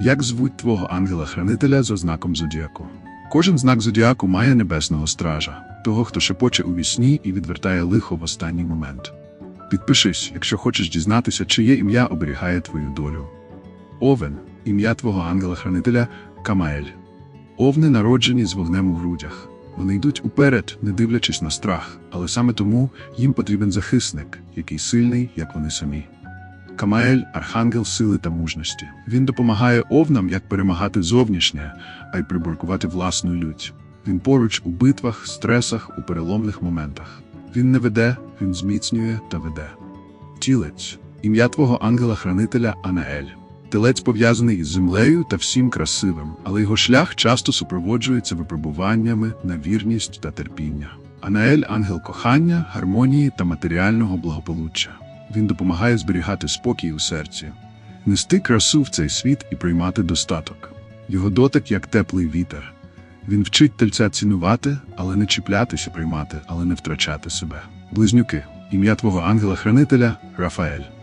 Як звуть твого ангела-хранителя за знаком зодіаку? Кожен знак зодіаку має небесного стража, того, хто шепоче у вісні і відвертає лихо в останній момент. Підпишись, якщо хочеш дізнатися, чиє ім'я оберігає твою долю. Овен ім'я твого ангела-хранителя Камаель. Овни народжені з вогнем у грудях. Вони йдуть уперед, не дивлячись на страх, але саме тому їм потрібен захисник, який сильний, як вони самі. Камаель архангел сили та мужності. Він допомагає овнам як перемагати зовнішнє, а й приборкувати власну лють. Він поруч у битвах, стресах, у переломних моментах. Він не веде, він зміцнює та веде. Тілець ім'я твого ангела-хранителя Анаель. Телець пов'язаний із землею та всім красивим, але його шлях часто супроводжується випробуваннями на вірність та терпіння. Анаель ангел кохання, гармонії та матеріального благополуччя. Він допомагає зберігати спокій у серці, нести красу в цей світ і приймати достаток. Його дотик як теплий вітер. Він вчить тельця цінувати, але не чіплятися приймати, але не втрачати себе. Близнюки, ім'я твого ангела-хранителя Рафаель.